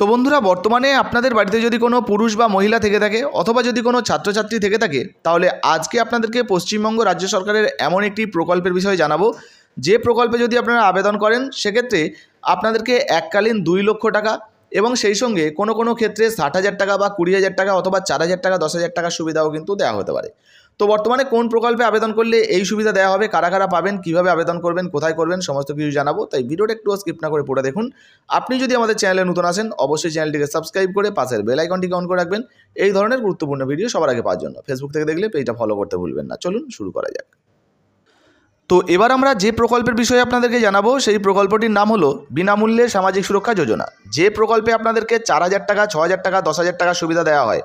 তো বন্ধুরা, বর্তমানে আপনাদের বাড়িতে যদি কোনো পুরুষ বা মহিলা থেকে থাকে অথবা যদি কোনো ছাত্রছাত্রী থেকে থাকে, তাহলে আজকে আপনাদেরকে পশ্চিমবঙ্গ রাজ্য সরকারের এমন একটি প্রকল্পের বিষয়ে জানাব। যে প্রকল্পে যদি আপনারা আবেদন করেন, সেক্ষেত্রে আপনাদেরকে এককালীন দুই লক্ষ টাকা এবং সেই সঙ্গে কোনো কোনো ক্ষেত্রে ষাট হাজার টাকা বা কুড়ি হাজার টাকা অথবা চার হাজার টাকা, দশ হাজার টাকার সুবিধাও কিন্তু দেওয়া হতে পারে। তো বর্তমানে কোন প্রকল্পে আবেদন করলে এই সুবিধা দেওয়া হবে, কারা কারা পাবেন, কীভাবে আবেদন করবেন, কোথায় করবেন, সমস্ত কিছু জানাব। তাই ভিডিওটা একটু স্কিপ না করে পড়ে দেখুন। আপনি যদি আমাদের চ্যানেলে নতুন আসেন অবশ্যই চ্যানেলটিকে সাবস্ক্রাইব করে পাশের বেল আইকনটিকে অন করে রাখবেন। এই ধরনের গুরুত্বপূর্ণ ভিডিও সবার আগে পাওয়ার জন্য। ফেসবুক থেকে দেখলে পেজটা ফলো করতে ভুলবেন না। চলুন শুরু করা যাক। তো এবার আমরা যে প্রকল্পের বিষয়ে আপনাদেরকে জানাব, সেই প্রকল্পটির নাম হলো বিনামূল্যে সামাজিক সুরক্ষা যোজনা। যে প্রকল্পে আপনাদেরকে চার হাজার টাকা, ছ হাজার টাকা, দশ হাজার টাকা সুবিধা দেওয়া হয়,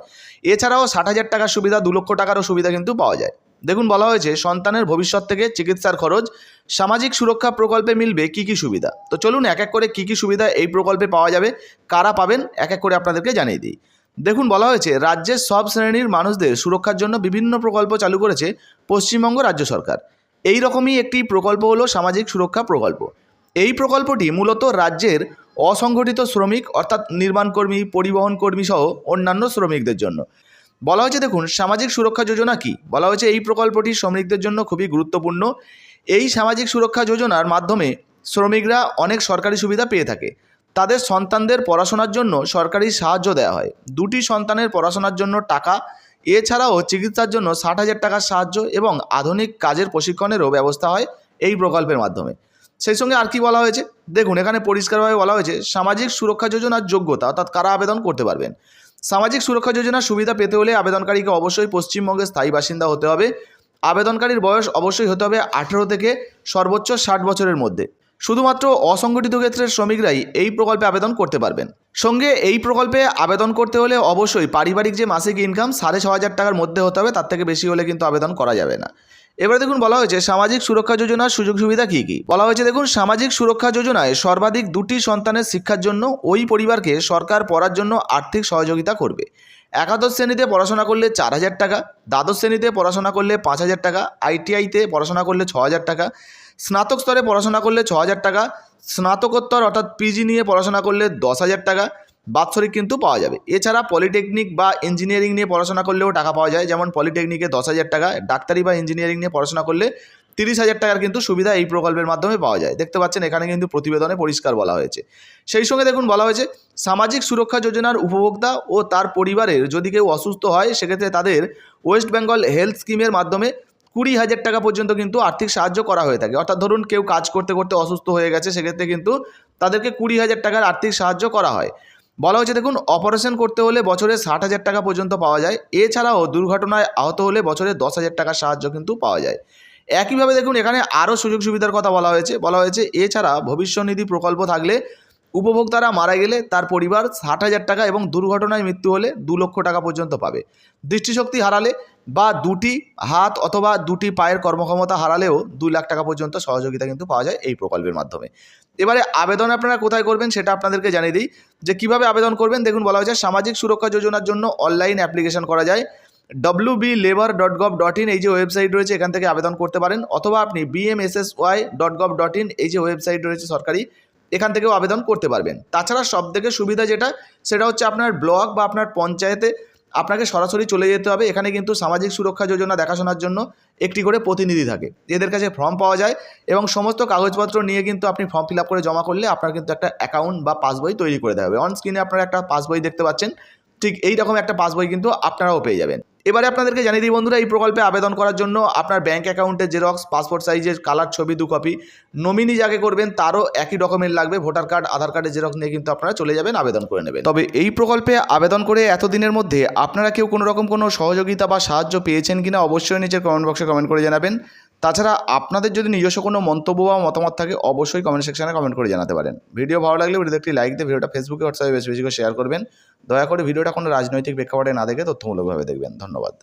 এছাড়াও ষাট হাজার টাকার সুবিধা, দু লক্ষ টাকারও সুবিধা কিন্তু পাওয়া যায়। দেখুন, বলা হয়েছে, সন্তানের ভবিষ্যৎ থেকে চিকিৎসার খরচ, সামাজিক সুরক্ষা প্রকল্পে মিলবে কি কি সুবিধা? তো চলুন, এক এক করে কি কি সুবিধা এই প্রকল্পে পাওয়া যাবে, কারা পাবেন, এক এক করে আপনাদেরকে জানিয়ে দিই। দেখুন, বলা হয়েছে, রাজ্যের সব শ্রেণির মানুষদের সুরক্ষার জন্য বিভিন্ন প্রকল্প চালু করেছে পশ্চিমবঙ্গ রাজ্য সরকার। এই রকমই একটি প্রকল্প হলো সামাজিক সুরক্ষা প্রকল্প। এই প্রকল্পটি মূলত রাজ্যের অসংগঠিত শ্রমিক অর্থাৎ নির্মাণকর্মী পরিবহন কর্মী সহ অন্যান্য শ্রমিকদের জন্য। বলা হয়েছে, দেখুন, সামাজিক সুরক্ষা যোজনা কি? বলা হয়েছে, এই প্রকল্পটি শ্রমিকদের জন্য খুবই গুরুত্বপূর্ণ। এই সামাজিক সুরক্ষা যোজনার মাধ্যমে শ্রমিকরা অনেক সরকারি সুবিধা পেয়ে থাকে। তাদের সন্তানদের পড়াশোনার জন্য সরকারি সাহায্য দেওয়া হয়। দুটি সন্তানের পড়াশোনার জন্য টাকা এছাড়াও চিকিৎসার জন্য ষাট হাজার টাকার সাহায্য এবং আধুনিক কাজের প্রশিক্ষণেরও ব্যবস্থা হয় এই প্রকল্পের মাধ্যমে। সেই সঙ্গে আর কি বলা হয়েছে? দেখুন, এখানে পরিষ্কারভাবে বলা হয়েছে, সামাজিক সুরক্ষা যোজনার যোগ্যতা অর্থাৎ কারা আবেদন করতে পারবেন? সামাজিক সুরক্ষা যোজনার সুবিধা পেতে হলে আবেদনকারীকে অবশ্যই পশ্চিমবঙ্গের স্থায়ী বাসিন্দা হতে হবে। আবেদনকারীর বয়স অবশ্যই হতে হবে আঠেরো থেকে সর্বোচ্চ ষাট বছরের মধ্যে। শুধুমাত্র অসংগঠিত ক্ষেত্রের শ্রমিকরাই এই প্রকল্পে আবেদন করতে পারবেন। সঙ্গে এই প্রকল্পে আবেদন করতে হলে অবশ্যই পারিবারিক যে মাসিক ইনকাম সাড়ে ছ হাজার টাকার মধ্যে হতে হবে, তার থেকে বেশি হলে কিন্তু আবেদন করা যাবে না। এবারে দেখুন বলা হয়েছে, সামাজিক সুরক্ষা যোজনার সুযোগ সুবিধা কী কী? বলা হয়েছে, দেখুন, সামাজিক সুরক্ষা যোজনায় সর্বাধিক দুটি সন্তানের শিক্ষার জন্য ওই পরিবারকে সরকার পড়ার জন্য আর্থিক সহযোগিতা করবে। একাদশ শ্রেণীতে পড়াশোনা করলে চার হাজার টাকা, দ্বাদশ শ্রেণীতে পড়াশোনা করলে পাঁচ হাজার টাকা, আইটিআইতে পড়াশোনা করলে ছ হাজার টাকা স্নাতক স্তরে পড়াশোনা করলে ছ হাজার টাকা, স্নাতকোত্তর অর্থাৎ পিজি নিয়ে পড়াশোনা করলে দশ হাজার টাকা, বাৎসরিক কিন্তু পাওয়া যাবে। এছাড়া পলিটেকনিক বা ইঞ্জিনিয়ারিং নিয়ে পড়াশোনা করলেও টাকা পাওয়া যায়। যেমন পলিটেকনিকে দশ হাজার টাকা ডাক্তারি বা ইঞ্জিনিয়ারিং নিয়ে পড়াশোনা করলে তিরিশ হাজার টাকার কিন্তু সুবিধা এই প্রকল্পের মাধ্যমে পাওয়া যায়। দেখতে পাচ্ছেন এখানে কিন্তু প্রতিবেদনে পরিষ্কার বলা হয়েছে। সেই সঙ্গে দেখুন বলা হয়েছে, সামাজিক সুরক্ষা যোজনার উপভোক্তা ও তার পরিবারের যদি কেউ অসুস্থ হয়, সেক্ষেত্রে তাদের ওয়েস্ট বেঙ্গল হেলথ স্কিমের মাধ্যমে কুড়ি হাজার টাকা পর্যন্ত কিন্তু আর্থিক সাহায্য করা হয়ে থাকে। অর্থাৎ ধরুন কেউ কাজ করতে করতে অসুস্থ হয়ে গেছে, সেক্ষেত্রে কিন্তু তাদেরকে কুড়ি হাজার টাকার আর্থিক সাহায্য করা হয়। বলা হয়েছে, দেখুন অপারেশন করতে হলে বছরে ষাট হাজার টাকা পর্যন্ত পাওয়া যায়। এছাড়াও দুর্ঘটনায় আহত হলে বছরে দশ হাজার টাকার সাহায্য কিন্তু পাওয়া যায়। একইভাবে দেখুন, এখানে আরও সুযোগ সুবিধার কথা বলা হয়েছে। বলা হয়েছে, এছাড়া ভবিষ্যনিধি প্রকল্প থাকলে উপভোক্তারা মারা গেলে তার পরিবার ষাট হাজার টাকা এবং দুর্ঘটনায় মৃত্যু হলে দু লক্ষ টাকা পর্যন্ত পাবে। দৃষ্টিশক্তি হারালে বা দুটি হাত অথবা দুটি পায়ের কর্মক্ষমতা হারালেও দুই লাখ টাকা পর্যন্ত সহযোগিতা কিন্তু পাওয়া যায় এই প্রকল্পের মাধ্যমে। এবারে আবেদন আপনারা কোথায় করবেন সেটা আপনাদেরকে জানিয়ে দিই। যে কীভাবে আবেদন করবেন দেখুন বলা হয়েছে, সামাজিক সুরক্ষা যোজনার জন্য অনলাইন অ্যাপ্লিকেশন করা যায়। W B labour dot gov dot in এই যে ওয়েবসাইট রয়েছে, এখান থেকে আবেদন করতে পারেন। অথবা আপনি BMSSY dot gov dot in এই যে ওয়েবসাইট রয়েছে সরকারি এখান থেকেও আবেদন করতে পারবেন। তাছাড়া সব থেকে সুবিধা যেটা, সেটা হচ্ছে আপনার ব্লক বা আপনার পঞ্চায়েতে আপনাকে সরাসরি চলে যেতে হবে। এখানে কিন্তু সামাজিক সুরক্ষা যোজনা দেখাশোনার জন্য একটি করে প্রতিনিধি থাকে। এদের কাছে ফর্ম পাওয়া যায় এবং সমস্ত কাগজপত্র নিয়ে কিন্তু আপনি ফর্ম ফিল করে জমা করলে আপনার কিন্তু একটা অ্যাকাউন্ট বা পাসবই তৈরি করে দেওয়া হবে। অন স্ক্রিনে আপনারা একটা পাসবই দেখতে পাচ্ছেন। ঠিক এই রকম একটা পাসবই কিন্তু আপনারাও পেয়ে যাবেন। এবারে আপনাদেরকে জানিয়ে দিই বন্ধুরা, এই প্রকল্পে আবেদন করার জন্য আপনার ব্যাঙ্ক অ্যাকাউন্টের জেরক্স পাসপোর্ট সাইজের কালার ছবি, দু কপি নমিনি যাকে করবেন তারও একই ডকুমেন্ট লাগবে ভোটার কার্ড আধার কার্ডের জেরক্স নিয়ে কিন্তু আপনারা চলে যাবেন, আবেদন করে নেবেন। তবে এই প্রকল্পে আবেদন করে এতদিনের মধ্যে আপনারা কেউ কোনো রকম কোনো সহযোগিতা বা সাহায্য পেয়েছেন কিনা অবশ্যই নিচের কমেন্ট বক্সে কমেন্ট করে জানাবেন। তাছাড়া আপনাদের যদি নিজস্ব কোনো মন্তব্য বা মতামত থাকে, অবশ্যই কমেন্ট সেকশনে কমেন্ট করে জানাতে পারেন। ভিডিও ভালো লাগলে ভিডিওতে একটি লাইক দিয়ে ভিডিওটা ফেসবুকে হোয়াটসঅ্যাপে বেশি বেশি করে শেয়ার করবেন। দয়া করে ভিডিওটা কোনো রাজনৈতিক প্রেক্ষাপটে না দেখে তথ্যমূলকভাবে দেখবেন। ধন্যবাদ।